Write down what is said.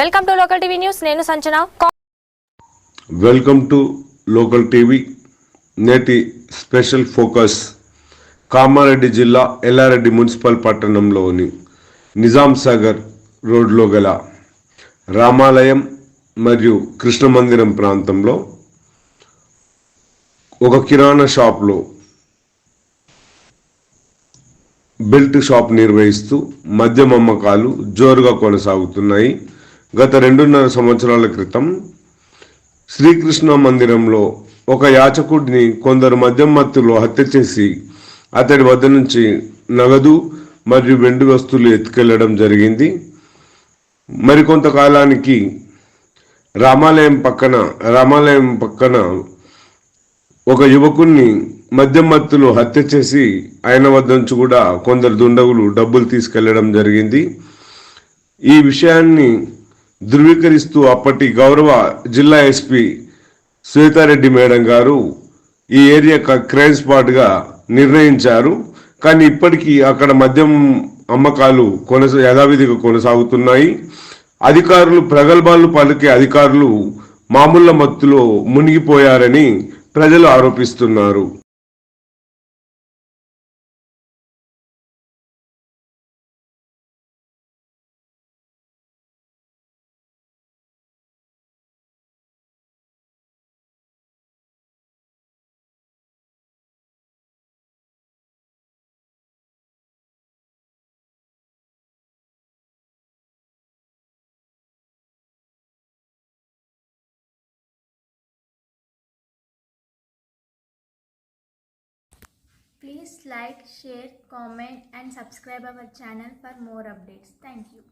Welcome to local TV news. నేను Sanchana. Welcome to local TV. నేటి special focus Kamareddy జిల్లా Yellareddy municipal పట్టణంలోని నిజాం సాగర్ రోడ్లో గల రామాలయం మరియు కృష్ణ మందిరం ప్రాంతంలో ఒక కిరాణా షాప్లో బెల్ట్ షాప్ నిర్వహిస్తూ మద్యం అమ్మకాలు జోరుగా కొనసాగుతున్నాయి. గత రెండున్నర సంవత్సరాల క్రితం శ్రీకృష్ణ మందిరంలో ఒక యాచకుడిని కొందరు మద్యం మత్తులో హత్య చేసి అతడి వద్ద నుంచి నగదు మరియు వెండి వస్తువులు ఎత్తుకెళ్ళడం జరిగింది. మరికొంతకాలానికి రామాలయం పక్కన రామాలయం పక్కన ఒక యువకుణ్ణి మద్యం మత్తులు హత్య చేసి ఆయన వద్ద నుంచి కూడా కొందరు దుండగులు డబ్బులు తీసుకెళ్ళడం జరిగింది. ఈ విషయాన్ని ధృవీకరిస్తూ అప్పటి గౌరవ జిల్లా ఎస్పీ శ్వేతారెడ్డి మేడం గారు ఈ ఏరియా క్రైమ్ స్పాట్గా నిర్ణయించారు. కానీ ఇప్పటికీ అక్కడ మద్యం అమ్మకాలు కొనసా యథావిధిగా కొనసాగుతున్నాయి. అధికారులు ప్రగల్భాలు పలికే అధికారులు మామూళ్ళ మత్తులో మునిగిపోయారని ప్రజలు ఆరోపిస్తున్నారు. Please like, share, comment and subscribe our channel for more updates. Thank you.